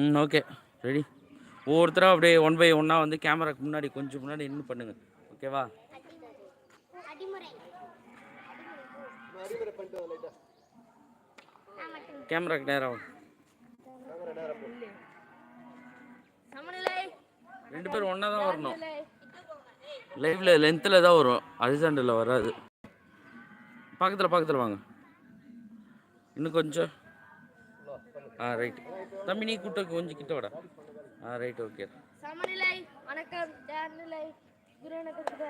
ம் okay ready ஒவ்வொருத்தராக அப்படியே ஒன் பை ஒன்னாக வந்து கேமராக்கு முன்னாடி கொஞ்சம் முன்னாடி நின்று பண்ணுங்கள் ஓகேவா கேமராக்கு நேரம் ரெண்டு பேரும் ஒன்றா தான் வரணும். லைஃப்பில் லென்த்தில் தான் வரும். அரிசாண்டில் வராது. பக்கத்தில் பக்கத்தில் வாங்க. இன்னும் கொஞ்சம். ஆ ரைட் தம்பி நீ கூட்ட கொஞ்சம் கிட்ட வாடா ஆ ரைட் ஓகே சமநிலை வணக்கம் தேர்நிலை குருவணக்கத்துக்கு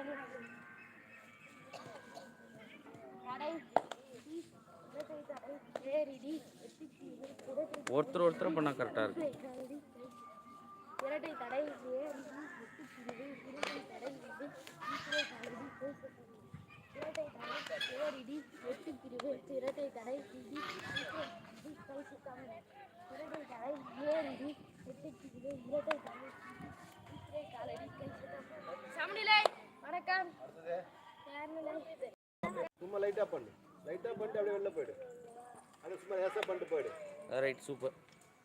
ஒருத்தர் ஒருத்தர் பண்ணால் கரெக்டாக இருக்கும் காலடி இரட்டை தடை இரட்டை தடை இரட்டை தடை இரட்டை தடை இது கைசுத்தம் இரட்டை தடை ஏறிடி எட்டுப்பிரிவு இரட்டை தடை ஈஸ்வர காலடி கைசுத்தம் சமநிலை. வணக்கம். நேர்நிலை சும்மா லைட்டா பண்ணு. லைட்டா பண்ணிட்டு அப்படியே வெளில போயிடு. அது சும்மா ஏசா பண்ணிட்டு போயிடு. ரைட் சூப்பர்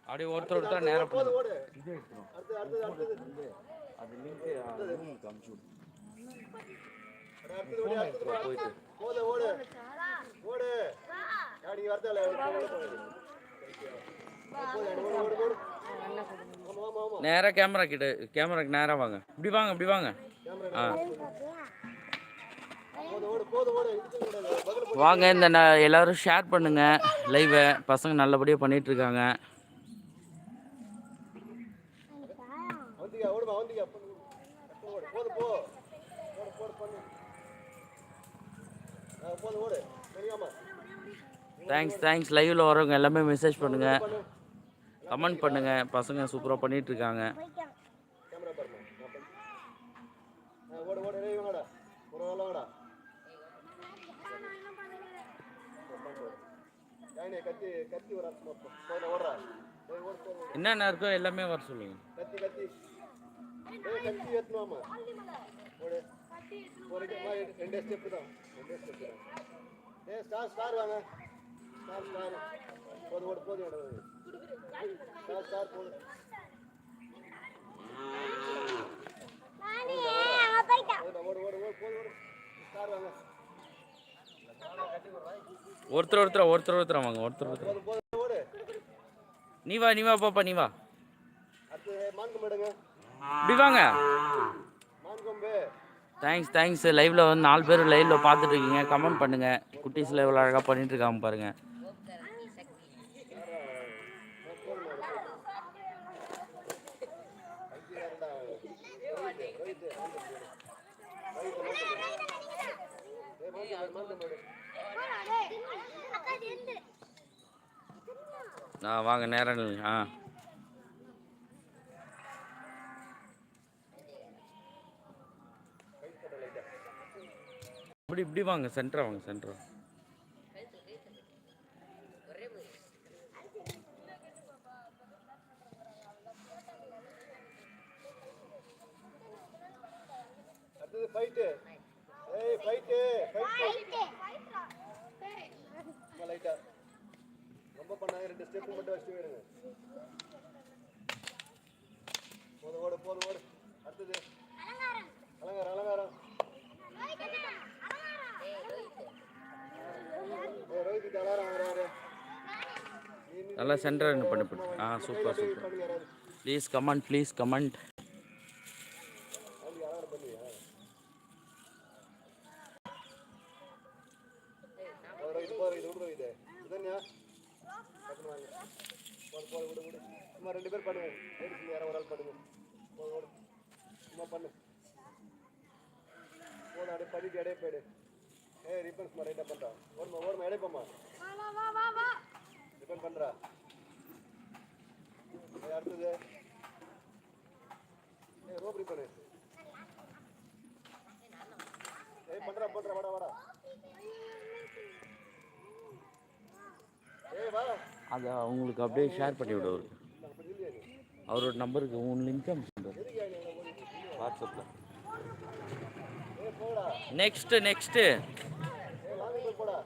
அப்படியே ஒருத்தர் ஒருத்தர் நேரம் போது ஓடு. அடுத்து அடுத்தது அடுத்தது அது லிங்க் அமுச்சு அட, அடுத்தது ஓடு. ஓடு. போது நேராக கேமரா கிட்ட கேமராக்கு நேராக வாங்க. இப்படி வாங்க இப்படி வாங்க. ஆ. வாங்க இந்த எல்லாரும் ஷேர் பண்ணுங்க. லைவை பசங்க நல்லபடியாக பண்ணிட்டு இருக்காங்க போது ஓடு தெரியாமா. தேங்க்ஸ் தேங்க்ஸ் லைவில் வரவங்க எல்லாமே மெசேஜ் பண்ணுங்கள் கமெண்ட் பண்ணுங்கள் பசங்க சூப்பராக பண்ணிகிட்டு இருக்காங்க கேமரா கத்தி என்னென்ன இருக்கோ எல்லாமே வர சொல்லுங்க கத்தி கத்தி கத்தி ரெண்டே ஸ்டெப் தான் ரெண்டே ஸ்டெப் தான் ஸ்டார் ஸ்டார் வாங்க போது ஓடு போது ஓடு போது ஒருத்தர் ஒருத்தர் ஒருத்தர் ஒருத்தர் வாங்க ஒருத்தர் ஒருத்தர். நீ வா நீ வா பாப்பா நீ வா. இப்படி வாங்க. தேங்க்ஸ் தேங்க்ஸ் லைவ்ல வந்து நாலு பேர் லைவ்ல பார்த்துட்டு இருக்கீங்க. கமெண்ட் பண்ணுங்க. குட்டீஸ்ல எவ்வளோ அழகாக பண்ணிட்டு இருக்காங்க ஆ வாங்க நேரம் நில்லுங்க. ஆ. இப்படி இப்படி வாங்க சென்டரா வாங்க சென்டரா ஃபைட்டு ஏய் ஃபைட்டு ஃபைட்டு சும்மா லைட்டா ரொம்ப பண்ணாங்க ரெண்டு ஸ்டெப் மட்டும் வச்சுட்டு போயிடுங்க. போது ஓடு போது ஓடு. அடுத்தது. அலங்காரம். அலங்காரம் ரோஹித் அலாரம் வராரு நல்லா சென்டரா பண்ணி பண்ணு. ஆ super super please comment please comment வந்து அலாரம் பண்ணியா ரோஹித் போது இது விடு ரோஹித் இதன்யா டக்குனு வாங்க போது போது விடு சும்மா ரெண்டு பேர் பண்ணுங்க லேடிஸ் யாரோ ஒரு ஆள் பண்ணுங்க போது ஓடு. சும்மா பண்ணு. போது அப்படியே பண்ணிட்டு இடையே போயிடு. ஏய் ரிப்பன் சும்மா ரைட்டாக பண்ணுறா ஓடுமா ஓடுமா இடையே போமா ரிப்பன் பண்ணுறா அடுத்தது. ஏய் ரோப் ரிப்பனு ஏய் பண்றா பண்றா வாடா வாடா. அதை அவங்களுக்கு அப்படியே ஷேர் பண்ணி விடு. அவரோட நம்பருக்கு உன் லிங்க் அனுப்பிச்சு வாட்ஸ்அப்பில் ஏய் போடா நெக்ஸ்ட் நெக்ஸ்ட் ஏய் லாங் ரிப்பன் போடா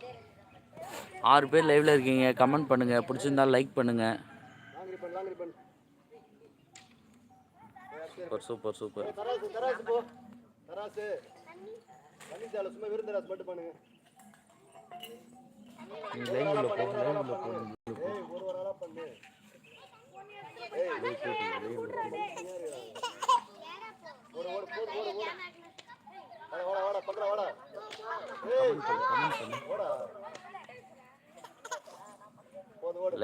ஆறு பேர் லைவ்ல இருக்கீங்க. கமெண்ட் பண்ணுங்க. பிடிச்சிருந்தா லைக் பண்ணுங்க. Long ribbon long ribbon super super super தராசு தராசு போ தராசு தண்ணி தேவை சும்மா விருந்து தராசு மட்டும் பண்ணுங்க நீ லைவ்ல போ லைவ்ல போ ஏய் ஒரு ஒரு ஆளா பண்ணு ஓடு ஓடு போடு ஓடு ஓடு வாடா வாடா வாடா பண்றா வாடா ஏய் ஓடா போது ஓடு லைவ்ல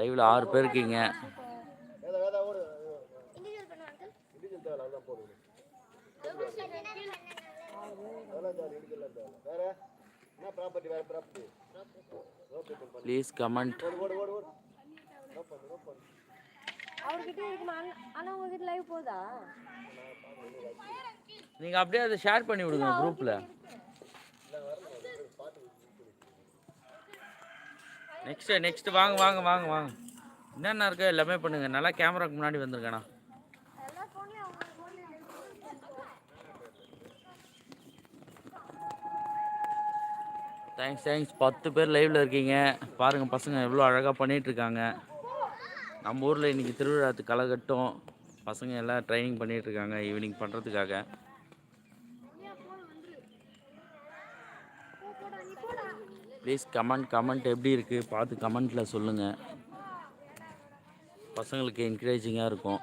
ஆறு பேர் இருக்கீங்க வேதா வேதா ஓடு இண்டிவிஜுவல் பண்ணுவாங்க இண்டிவிஜுவல் தேவை அதான் போடு அதெல்லாம் தேவை இண்டிவிஜுவல் தேவை வேற என்ன ப்ராப்பர்ட்டி வேற ப்ராப்பர்ட்டி ஓகே பண்ணு ப்ளீஸ் கமெண்ட் ஓடு ஓடு ஓடு ஓடு நோ பண்ணு நோ பண்ணு அவர்கிட்ட இருக்குமா ஆனா உங்ககிட்ட லைவ் போதா நீங்க அப்படியே அதை ஷேர் பண்ணி விடுங்க குரூப்ல நெக்ஸ்ட் நெக்ஸ்ட் வாங்க வாங்க வாங்க வாங்க. என்னென்ன இருக்கோ? எல்லாமே பண்ணுங்க. நல்லா கேமராக்கு முன்னாடி வந்துருங்கண்ணா தேங்க்ஸ் தேங்க்ஸ் பத்து பேர் லைவில் இருக்கீங்க. பாருங்கள் பசங்க எவ்வளோ அழகாக பண்ணிகிட்ருக்காங்க நம்ம ஊரில் இன்றைக்கி திருவிழாத்து களைகட்டும் பசங்க எல்லாம் ட்ரைனிங் பண்ணிகிட்ருக்காங்க இருக்காங்க ஈவினிங் பண்ணுறதுக்காக ப்ளீஸ் கமெண்ட் கமெண்ட் எப்படி இருக்குது பார்த்து கமெண்ட்டில் சொல்லுங்கள் பசங்களுக்கு என்கரேஜிங்காக இருக்கும்.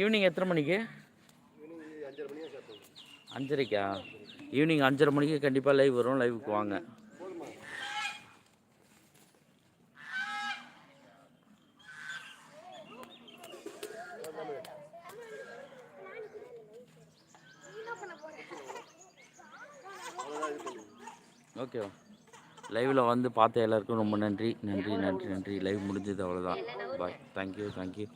ஈவினிங் எத்தனை மணிக்கு? அஞ்சரைக்கா? ஈவினிங் அஞ்சரை மணிக்கு கண்டிப்பாக லைவ் வரும் லைவுக்கு வாங்க. ஓகே. லைவில் வந்து பார்த்த எல்லாருக்கும் ரொம்ப நன்றி. நன்றி நன்றி நன்றி. லைவ் முடிஞ்சது அவ்வளோதான் பாய் தேங்க்யூ தேங்க்யூ